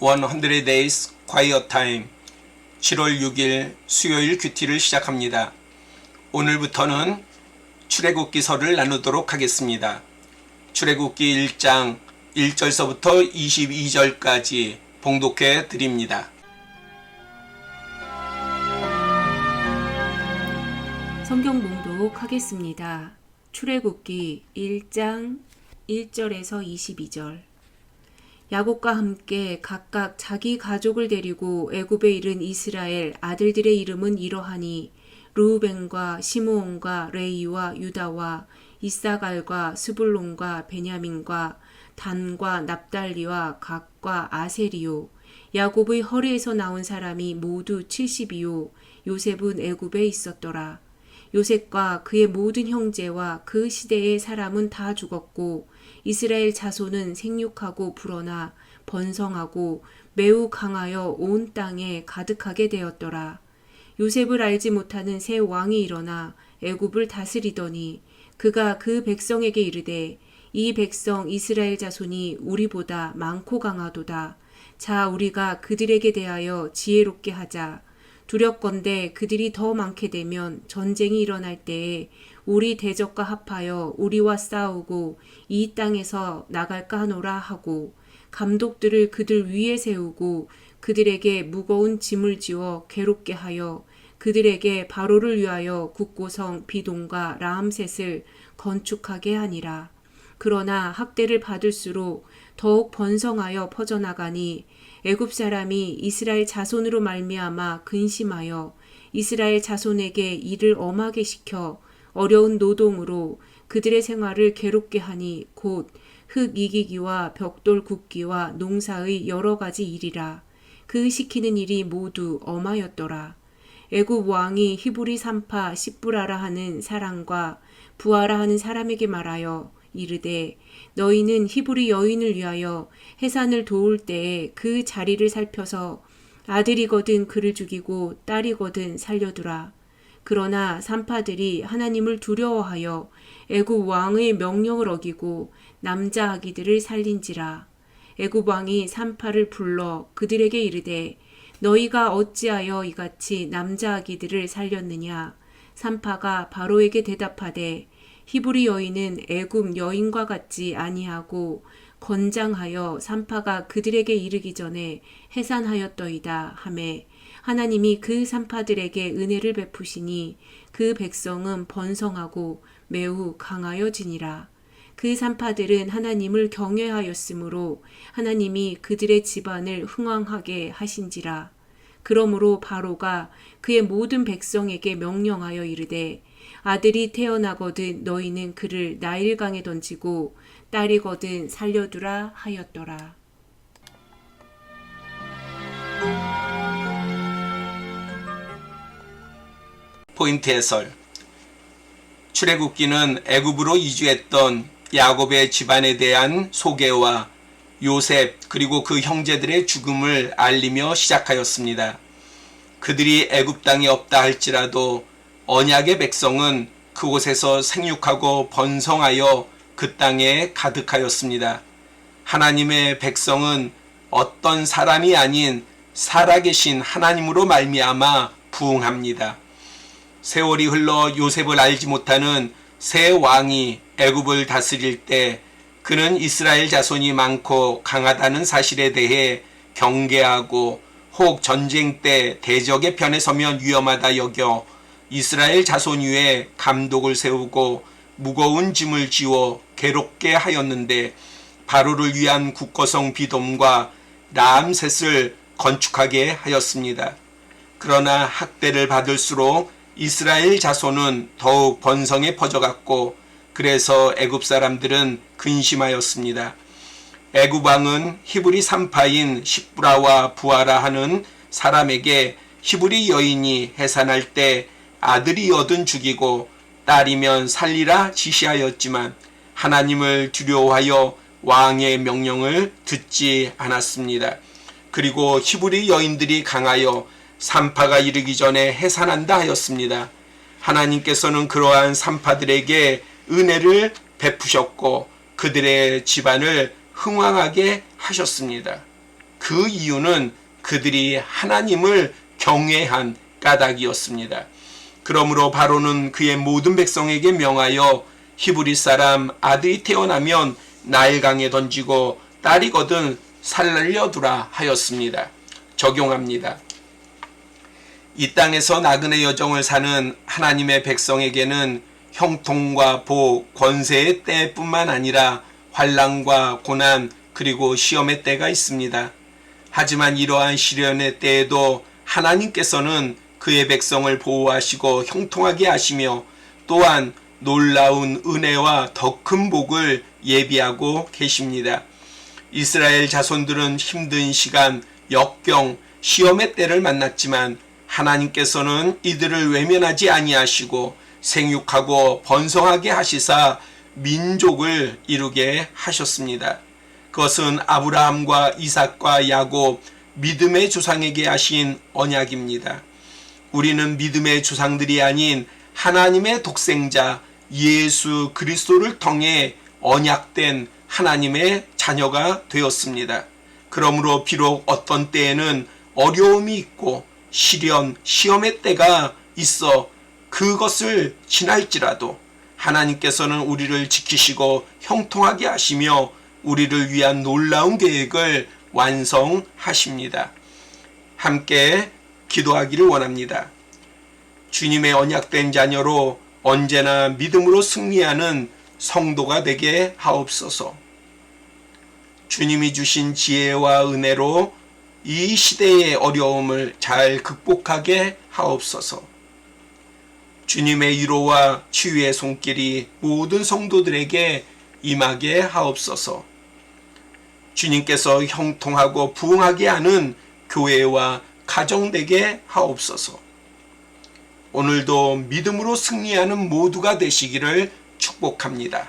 100 Days Quiet Time 7월 6일 수요일 큐티를 시작합니다. 오늘부터는 출애굽기서를 나누도록 하겠습니다. 출애굽기 1장 1절서부터 22절까지 봉독해 드립니다. 성경 봉독하겠습니다. 출애굽기 1장 1절에서 22절. 야곱과 함께 각각 자기 가족을 데리고 애굽에 이른 이스라엘 아들들의 이름은 이러하니 루벤과 시므온과 레이와 유다와 이사갈과 스불론과 베냐민과 단과 납달리와 각과 아세리요 야곱의 허리에서 나온 사람이 모두 70이요 요셉은 애굽에 있었더라. 요셉과 그의 모든 형제와 그 시대의 사람은 다 죽었고 이스라엘 자손은 생육하고 불어나 번성하고 매우 강하여 온 땅에 가득하게 되었더라. 요셉을 알지 못하는 새 왕이 일어나 애굽을 다스리더니 그가 그 백성에게 이르되 이 백성 이스라엘 자손이 우리보다 많고 강하도다. 자 우리가 그들에게 대하여 지혜롭게 하자. 두렵건대 그들이 더 많게 되면 전쟁이 일어날 때에 우리 대적과 합하여 우리와 싸우고 이 땅에서 나갈까 하노라 하고 감독들을 그들 위에 세우고 그들에게 무거운 짐을 지워 괴롭게 하여 그들에게 바로를 위하여 국고성 비동과 라암셋을 건축하게 하니라. 그러나 학대를 받을수록 더욱 번성하여 퍼져나가니 애굽 사람이 이스라엘 자손으로 말미암아 근심하여 이스라엘 자손에게 일을 엄하게 시켜 어려운 노동으로 그들의 생활을 괴롭게 하니 곧 흙 이기기와 벽돌 굽기와 농사의 여러 가지 일이라. 그 시키는 일이 모두 엄하였더라. 애굽 왕이 히브리 산파 시브라라 하는 사람과 부하라 하는 사람에게 말하여 이르되 너희는 히브리 여인을 위하여 해산을 도울 때에 그 자리를 살펴서 아들이거든 그를 죽이고 딸이거든 살려두라. 그러나 산파들이 하나님을 두려워하여 애굽 왕의 명령을 어기고 남자 아기들을 살린지라. 애굽 왕이 산파를 불러 그들에게 이르되 너희가 어찌하여 이같이 남자 아기들을 살렸느냐? 산파가 바로에게 대답하되 히브리 여인은 애굽 여인과 같지 아니하고 건장하여 산파가 그들에게 이르기 전에 해산하였더이다 하매 하나님이 그 산파들에게 은혜를 베푸시니 그 백성은 번성하고 매우 강하여지니라. 그 산파들은 하나님을 경외하였으므로 하나님이 그들의 집안을 흥왕하게 하신지라. 그러므로 바로가 그의 모든 백성에게 명령하여 이르되 아들이 태어나거든 너희는 그를 나일강에 던지고 딸이거든 살려두라 하였더라. 포인트 해설 출애굽기는 애굽으로 이주했던 야곱의 집안에 대한 소개와 요셉 그리고 그 형제들의 죽음을 알리며 시작하였습니다. 그들이 애굽 땅에 없다 할지라도 언약의 백성은 그곳에서 생육하고 번성하여 그 땅에 가득하였습니다. 하나님의 백성은 어떤 사람이 아닌 살아계신 하나님으로 말미암아 부흥합니다. 세월이 흘러 요셉을 알지 못하는 새 왕이 애굽을 다스릴 때 그는 이스라엘 자손이 많고 강하다는 사실에 대해 경계하고 혹 전쟁 때 대적의 편에 서면 위험하다 여겨 이스라엘 자손 위에 감독을 세우고 무거운 짐을 지워 괴롭게 하였는데 바로를 위한 국거성 비돔과 라암셋을 건축하게 하였습니다. 그러나 학대를 받을수록 이스라엘 자손은 더욱 번성에 퍼져갔고 그래서 애굽 사람들은 근심하였습니다. 애굽 왕은 히브리 산파인 십브라와 부하라 하는 사람에게 히브리 여인이 해산할 때 아들이 얻은 죽이고 딸이면 살리라 지시하였지만 하나님을 두려워하여 왕의 명령을 듣지 않았습니다. 그리고 히브리 여인들이 강하여 산파가 이르기 전에 해산한다 하였습니다. 하나님께서는 그러한 산파들에게 은혜를 베푸셨고 그들의 집안을 흥왕하게 하셨습니다. 그그 이유는 그들이 하나님을 경외한 까닭이었습니다. 그러므로 바로는 그의 모든 백성에게 명하여 히브리 사람 아들이 태어나면 나일강에 던지고 딸이거든 살려두라 하였습니다. 적용합니다. 이 땅에서 나그네 여정을 사는 하나님의 백성에게는 형통과 보, 권세의 때뿐만 아니라 환란과 고난 그리고 시험의 때가 있습니다. 하지만 이러한 시련의 때에도 하나님께서는 그의 백성을 보호하시고 형통하게 하시며 또한 놀라운 은혜와 더 큰 복을 예비하고 계십니다. 이스라엘 자손들은 힘든 시간, 역경, 시험의 때를 만났지만 하나님께서는 이들을 외면하지 아니하시고 생육하고 번성하게 하시사 민족을 이루게 하셨습니다. 그것은 아브라함과 이삭과 야곱 믿음의 조상에게 하신 언약입니다. 우리는 믿음의 조상들이 아닌 하나님의 독생자 예수 그리스도를 통해 언약된 하나님의 자녀가 되었습니다. 그러므로 비록 어떤 때에는 어려움이 있고 시련, 시험의 때가 있어 그것을 지날지라도 하나님께서는 우리를 지키시고 형통하게 하시며 우리를 위한 놀라운 계획을 완성하십니다. 함께 기도하기를 원합니다. 주님의 언약된 자녀로 언제나 믿음으로 승리하는 성도가 되게 하옵소서. 주님이 주신 지혜와 은혜로 이 시대의 어려움을 잘 극복하게 하옵소서. 주님의 위로와 치유의 손길이 모든 성도들에게 임하게 하옵소서. 주님께서 형통하고 부흥하게 하는 교회와 가정 되게 하옵소서. 오늘도 믿음으로 승리하는 모두가 되시기를 축복합니다.